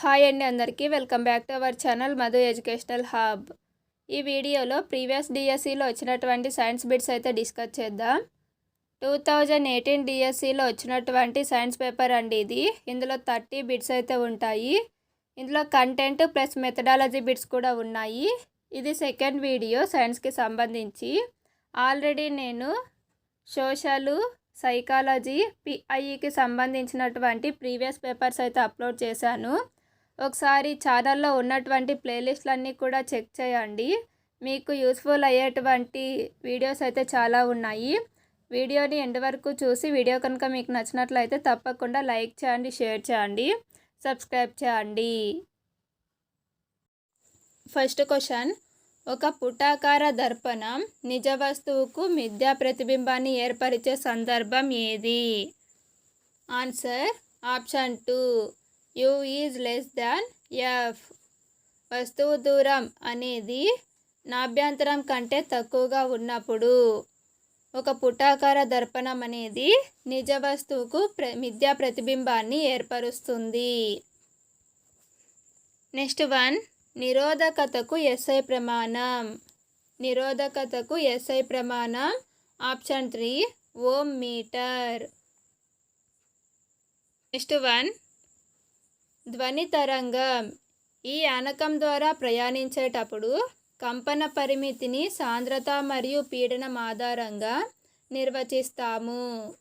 Hi అండి అందరికీ. Welcome back to our channel Madhu educational hub. ఈ వీడియోలో ప్రీవియస్ డిఎస్సిలో వచ్చినటువంటి సైన్స్ బిట్స్ అయితే డిస్కస్ చేద్దాం. టూ థౌజండ్ ఎయిటీన్ డిఎస్సిలో వచ్చినటువంటి సైన్స్ పేపర్ అండి ఇది. ఇందులో థర్టీ బిట్స్ అయితే ఉంటాయి. ఇందులో కంటెంట్ ప్లస్ మెథడాలజీ బిట్స్ కూడా ఉన్నాయి. ఇది సెకండ్ వీడియో సైన్స్కి సంబంధించి. ఆల్రెడీ నేను సోషలు సైకాలజీ పిఐఈకి సంబంధించినటువంటి ప్రీవియస్ పేపర్స్ అయితే అప్లోడ్ చేశాను. ఒకసారి ఛానల్లో ఉన్నటువంటి ప్లేలిస్ట్లన్నీ కూడా చెక్ చేయండి. మీకు యూస్ఫుల్ అయ్యేటువంటి వీడియోస్ అయితే చాలా ఉన్నాయి. వీడియోని ఎండ్ వరకు చూసి వీడియో కనుక మీకు నచ్చినట్లయితే తప్పకుండా లైక్ చేయండి షేర్ చేయండి సబ్స్క్రైబ్ చేయండి. First question. ఒక పుటాకార దర్పణం నిజ వస్తువుకు మిథ్యా ప్రతిబింబాన్ని ఏర్పరిచే సందర్భం ఏది? Answer option two. U is less than f వస్తువు దూరం అనేది నాభ్యంతరం కంటే తక్కువగా ఉన్నప్పుడు ఒక పుటాకార దర్పణం అనేది నిజ వస్తువుకు ప్ర మిథ్యా ప్రతిబింబాన్ని ఏర్పరుస్తుంది. నెక్స్ట్ వన్ నిరోధకతకు ఎస్ఐ ప్రమాణం. నిరోధకతకు ఎస్ఐ ప్రమాణం. Option three ohm metre. Next one ధ్వని తరంగం ఈ యానకం ద్వారా ప్రయాణించేటప్పుడు కంపన పరిమితిని సాంద్రత మరియు పీడనం ఆధారంగా నిర్వచిస్తాము.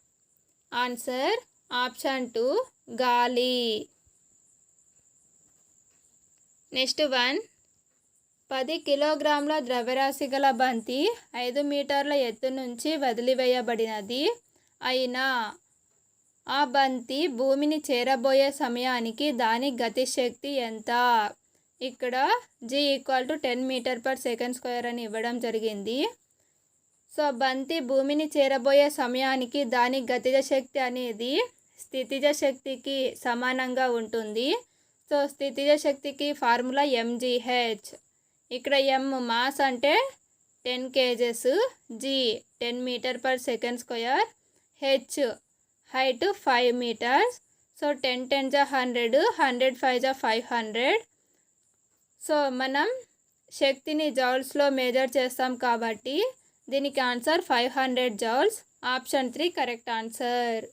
ఆన్సర్ ఆప్షన్ టూ గాలి. నెక్స్ట్ వన్ పది కిలోగ్రాముల ద్రవ్యరాశి గల బంతి ఐదు మీటర్ల ఎత్తు నుంచి వదిలివేయబడినది. అయినా ఆ బంతి భూమిని చేరబోయే సమయానికి దాని గతిశక్తి ఎంత? ఇక్కడ g equal to ten metre per second square అని ఇవ్వడం జరిగింది. సో బంతి భూమిని చేరబోయే సమయానికి దాని గతిజ శక్తి అనేది స్థితిజ శక్తికి సమానంగా ఉంటుంది. సో స్థితిజ శక్తికి ఫార్ములా ఎంజీహెచ్ ఇక్కడ ఎం మాస్ అంటే ten kgs g ten metre per second square h height five metres. So ten ten జా హండ్రెడ్ హండ్రెడ్ ఫైవ్ జా ఫైవ్ హండ్రెడ్. సో మనం శక్తిని జౌల్స్లో మెజర్ చేస్తాం కాబట్టి దీనికి answer five hundred joules. Option three correct answer.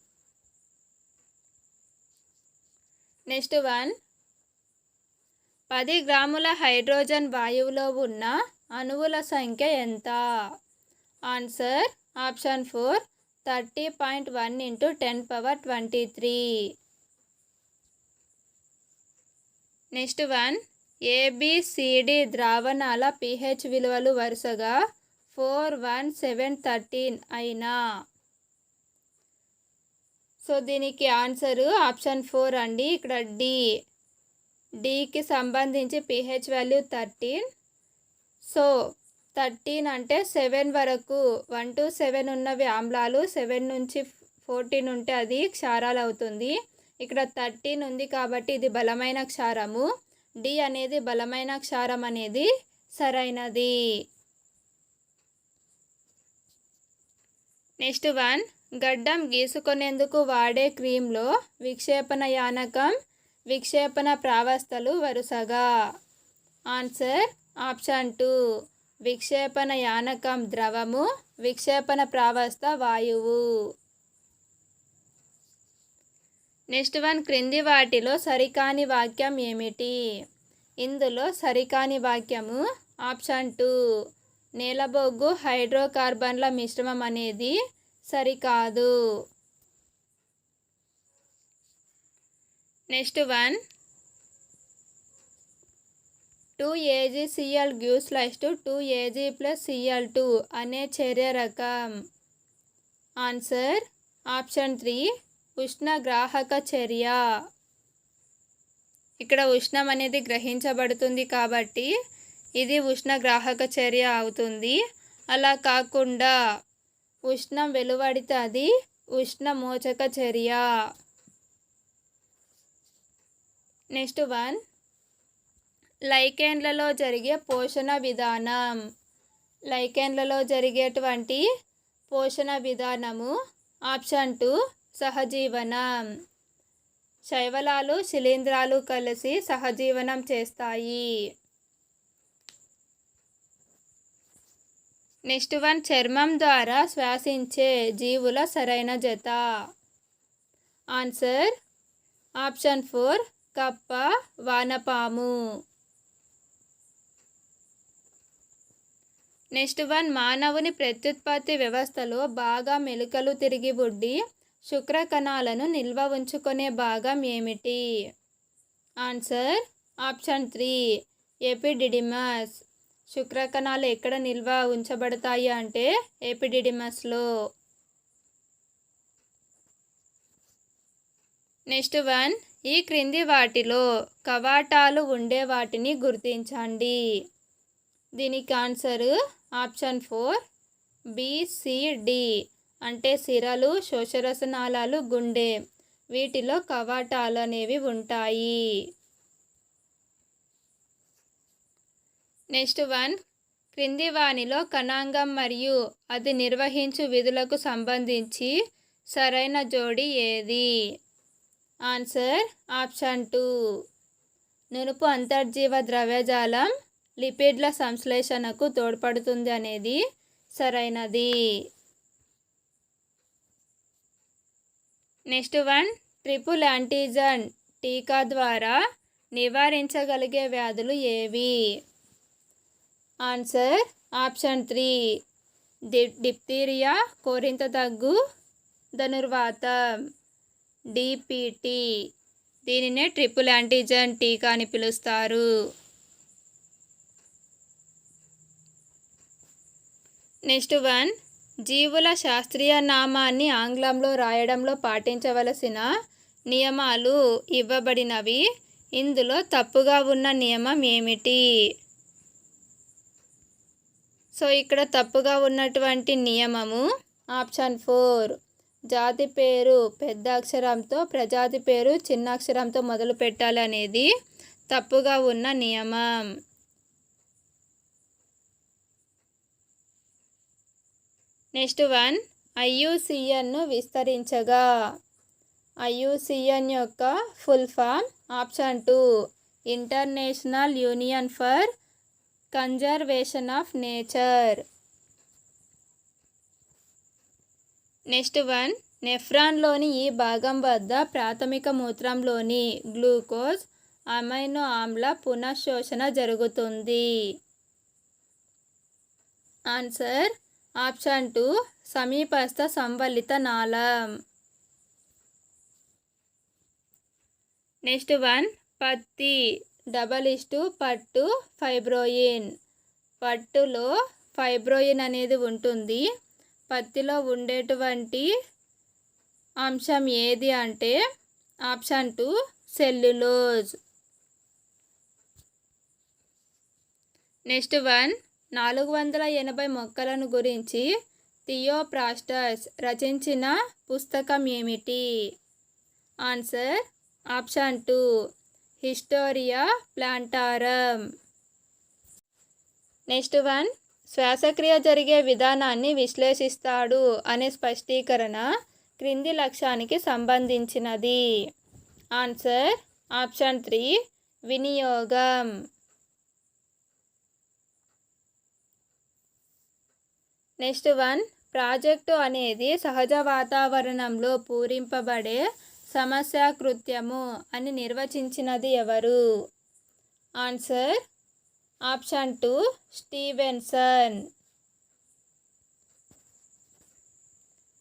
Next one. పది గ్రాముల హైడ్రోజన్ వాయువులో ఉన్న అణువుల సంఖ్య ఎంత? Answer option four thirty point one into ten power twenty three. Next one ABCD ద్రావణాల pH విలువలు వరుసగా ఫోర్ వన్ సెవెన్ థర్టీన్ అయినా. సో దీనికి ఆన్సరు ఆప్షన్ ఫోర్ అండి. ఇక్కడ డి డికి సంబంధించి pH value thirteen. So thirteen అంటే సెవెన్ వరకు వన్ టు సెవెన్ ఉన్నవి ఆమ్లాలు సెవెన్ నుంచి ఫోర్టీన్ ఉంటే అది క్షారాలు అవుతుంది. ఇక్కడ థర్టీన్ ఉంది కాబట్టి ఇది బలమైన క్షారము. డి అనేది బలమైన క్షారం అనేది సరైనది. నెక్స్ట్ వన్ గడ్డం గీసుకునేందుకు వాడే క్రీమ్లో విక్షేపణ యానకం విక్షేపణ ప్రావస్థలు వరుసగా. Answer option two. విక్షేపణ యానకం ద్రవము విక్షేపణ ప్రావస్థ వాయువు. నెక్స్ట్ వన్ క్రింది వాటిలో సరికాని వాక్యం ఏమిటి? ఇందులో సరికాని వాక్యము ఆప్షన్ టూ నేలబొగ్గు హైడ్రోకార్బన్ల మిశ్రమం అనేది సరికాదు. Next one two AG CL gives lies to two AG plus CL two అనే చర్య రకం. ఆన్సర్ ఆప్షన్ త్రీ ఉష్ణగ్రాహక చర్య. ఇక్కడ ఉష్ణం అనేది గ్రహించబడుతుంది కాబట్టి ఇది ఉష్ణగ్రాహక చర్య అవుతుంది. అలా కాకుండా ఉష్ణం వెలువడితే అది ఉష్ణమోచక చర్య. నెక్స్ట్ వన్ లైకెన్లలో జరిగే పోషణ విధానం. లైకెన్లలో జరిగేటువంటి పోషణ విధానము ఆప్షన్ టూ సహజీవనం. శైవలాలు శిలీంధ్రాలు కలిసి సహజీవనం చేస్తాయి. నెక్స్ట్ వన్ చర్మం ద్వారా శ్వాసించే జీవుల సరైన జత. ఆన్సర్ ఆప్షన్ ఫోర్ కప్ప వానపాము. నెక్స్ట్ వన్ మానవుని ప్రత్యుత్పత్తి వ్యవస్థలో బాగా మెలుకలు తిరిగి బుడ్డి శుక్ర కణాలను నిల్వ ఉంచుకునే భాగం ఏమిటి? Answer option three epididymis. శుక్ర కణాలు ఎక్కడ నిల్వ ఉంచబడతాయి అంటే ఎపిడిడిమస్లో. నెక్స్ట్ వన్ ఈ క్రింది వాటిలో కవాటాలు ఉండే వాటిని గుర్తించండి. దీనికి ఆన్సర్ ఆప్షన్ ఫోర్ బిసిడి అంటే సిరలు శోషరసనాళాలు గుండె. వీటిలో కవాటాలు అనేవి ఉంటాయి. నెక్స్ట్ వన్ క్రింది వానిలో కణాంగం మరియు అది నిర్వహించు విధులకు సంబంధించి సరైన జోడి ఏది? ఆన్సర్ ఆప్షన్ టూ నునుపు అంతర్జీవ ద్రవ్యజాలం లిపిడ్ల సంశ్లేషణకు తోడ్పడుతుంది అనేది సరైనది. నెక్స్ట్ వన్ ట్రిపుల్ యాంటీజన్ టీకా ద్వారా నివారించగలిగే వ్యాధులు ఏవి? Answer option three D diphtheria కోరింత దగ్గు ధనుర్వాతం డిపిటి దీనినే ట్రిపుల్ యాంటీజన్ టీకా అని పిలుస్తారు. నెక్స్ట్ వన్ జీవుల శాస్త్రీయ నామాన్ని ఆంగ్లంలో రాయడంలో పాటించవలసిన నియమాలు ఇవ్వబడినవి. ఇందులో తప్పుగా ఉన్న నియమం ఏమిటి? సో ఇక్కడ తప్పుగా ఉన్నటువంటి నియమము ఆప్షన్ ఫోర్ జాతి పేరు పెద్ద అక్షరంతో ప్రజాతి పేరు చిన్న అక్షరంతో మొదలు పెట్టాలి అనేది తప్పుగా ఉన్న నియమం. నెక్స్ట్ వన్ ఐయుసిఎన్ను విస్తరించగా. ఐయుసిఎన్ యొక్క full form option two international union for conservation of nature. Next one నెఫ్రాన్లోని ఈ భాగం వద్ద ప్రాథమిక మూత్రంలోని గ్లూకోజ్ అమైనో ఆమ్ల పునఃశోషణ జరుగుతుంది. ఆన్సర్ ఆప్షన్ టూ సమీపస్థ సంవలిత నాళం. నెక్స్ట్ వన్ పత్తి డబల్ ఇస్టు పట్టు ఫైబ్రోయిన్. పట్టులో ఫైబ్రోయిన్ అనేది ఉంటుంది. పత్తిలో ఉండేటువంటి అంశం ఏది అంటే option two cellulose. Next one నాలుగు వందల ఎనభై మొక్కలను గురించి థియోప్రాస్టస్ రచించిన పుస్తకం ఏమిటి answer option two historia plantarum. Next one శ్వాసక్రియ జరిగే విధానాన్ని విశ్లేషిస్తాడు అనే స్పష్టీకరణ క్రింది లక్ష్యానికి సంబంధించినది. ఆన్సర్ ఆప్షన్ త్రీ వినియోగం. నెక్స్ట్ వన్ ప్రాజెక్టు అనేది సహజ వాతావరణంలో పూరింపబడే సమస్యాకృత్యము అని నిర్వచించినది ఎవరు? Answer option two Stevenson.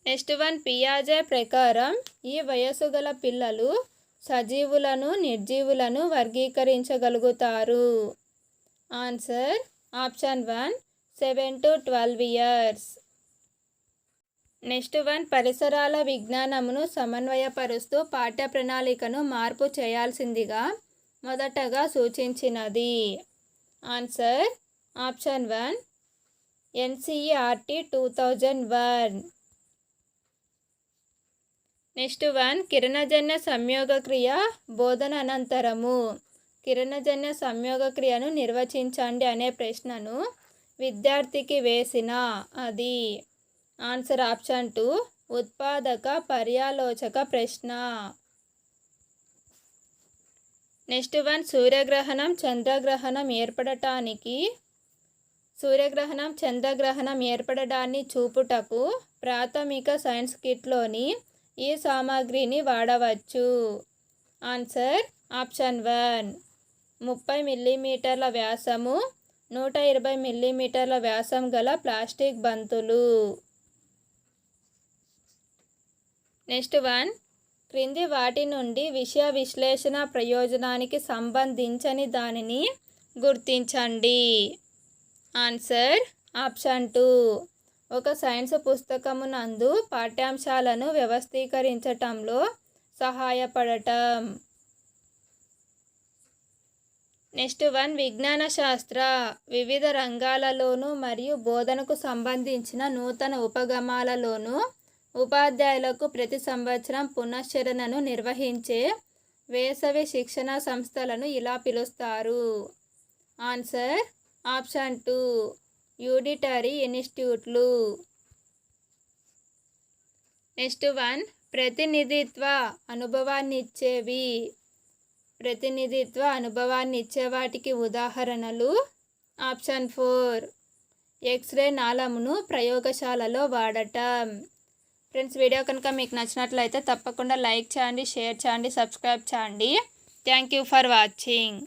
Next one పియాజే ప్రకారం ఈ వయస్సు గల పిల్లలు సజీవులను నిర్జీవులను వర్గీకరించగలుగుతారు. Answer option one seven to twelve years. Next one పరిసరాల విజ్ఞానమును సమన్వయపరుస్తూ పాఠ్య ప్రణాళికను మార్పు చేయాల్సిందిగా మొదటగా సూచించినది. Answer option one NCERT two thousand one. Next one కిరణజన్య సంయోగక్రియ బోధన అనంతరము. కిరణజన్య సంయోగక్రియను నిర్వచించండి అనే ప్రశ్నను విద్యార్థికి వేసిన అది ఆన్సర్ ఆప్షన్ టూ ఉత్పాదక పర్యాలోచక ప్రశ్న. నెక్స్ట్ వన్ సూర్యగ్రహణం చంద్రగ్రహణం ఏర్పడటానికి సూర్యగ్రహణం చంద్రగ్రహణం ఏర్పడడాన్ని చూపుటకు ప్రాథమిక సైన్స్ కిట్లోని ఈ సామాగ్రిని వాడవచ్చు. Answer option one. ముప్పై మిల్లీమీటర్ల వ్యాసము నూట ఇరవై మిల్లీమీటర్ల వ్యాసం గల ప్లాస్టిక్ బంతులు. Next one. క్రింది వాటి నుండి విషయ విశ్లేషణ ప్రయోజనానికి సంబంధించని దానిని గుర్తించండి. Answer option two. ఒక సైన్స్ పుస్తకమునందు పాఠ్యాంశాలను వ్యవస్థీకరించటంలో సహాయపడటం. నెక్స్ట్ వన్ విజ్ఞాన శాస్త్ర వివిధ రంగాలలోనూ మరియు బోధనకు సంబంధించిన నూతన ఉపగమాలలోనూ ఉపాధ్యాయులకు ప్రతి సంవత్సరం పునశ్చరణను నిర్వహించే వేసవి శిక్షణ సంస్థలను ఇలా పిలుస్తారు. ఆన్సర్ ఆప్షన్ టూ యూడిటరీ ఇన్స్టిట్యూట్లు. నెక్స్ట్ వన్ ప్రతినిధిత్వ అనుభవాన్ని ఇచ్చేవి ప్రతినిధిత్వ అనుభవాన్ని ఇచ్చే వాటికి ఉదాహరణలు ఆప్షన్ ఫోర్. ఎక్స్రే నాళమును ప్రయోగశాలలో వాడటం. ఫ్రెండ్స్ వీడియో కనుక మీకు నచ్చినట్లయితే తప్పకుండా లైక్ చేయండి షేర్ చేయండి సబ్స్క్రైబ్ చేయండి. Thank you for watching.